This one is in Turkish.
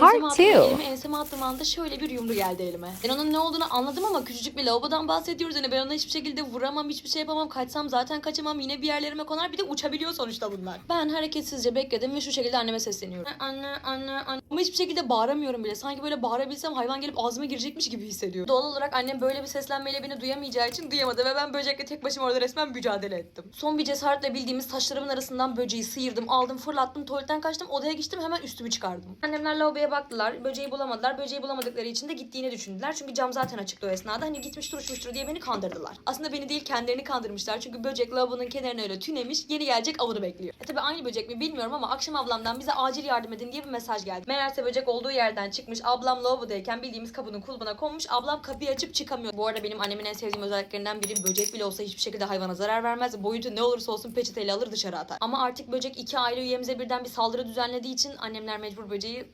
Part enseme two. elimi enseme attığım anda şöyle bir yumru geldi elime. Ben onun ne olduğunu anladım ama küçücük bir lavabodan bahsediyoruz. Yani ben ona hiçbir şekilde vuramam, hiçbir şey yapamam. Kaçsam zaten kaçamam. Yine bir yerlerime konar. Bir de uçabiliyor sonuçta bunlar. Ben hareketsizce bekledim ve şu şekilde anneme sesleniyorum. Anne, anne, anne. Ama hiçbir şekilde bağıramıyorum bile. Sanki böyle bağırabilsem hayvan gelip ağzıma girecekmiş gibi hissediyorum. Doğal olarak annem böyle bir seslenmeyle beni duyamayacağı için duyamadı ve ben böcekle tek başıma orada resmen mücadele ettim. Son bir cesaretle bildiğimiz taşlarımın arasından böceği sıyırdım, aldım, fırlattım, tuvaletten kaçtım, odaya geçtim hemen üstümü çıkardım. Annemler lavaboya baktılar, böceği bulamadılar. Böceği bulamadıkları için de gittiğini düşündüler. Çünkü cam zaten açıktı o esnada. Hani gitmiş duruşmuştur diye beni kandırdılar. Aslında beni değil kendilerini kandırmışlar. Çünkü böcek lavabonun kenarına öyle tünemiş, yeni gelecek avını bekliyor. E tabi aynı böcek mi bilmiyorum ama akşam ablamdan bize acil yardım edin diye bir mesaj geldi. Meğerse böcek olduğu yerden çıkmış. Ablam lavabodayken bildiğimiz kapının kulbuna konmuş. Ablam kapıyı açıp çıkamıyor. Bu arada benim annemin en sevdiğim özelliklerinden biri böcek bile olsa hiçbir şekilde hayvana zarar vermez. Boyutu ne olursa olsun peçeteyle alır dışarı atar. Ama artık böcek iki aile üyemize birden bir saldırı düzenlediği için annemler mecbur böceği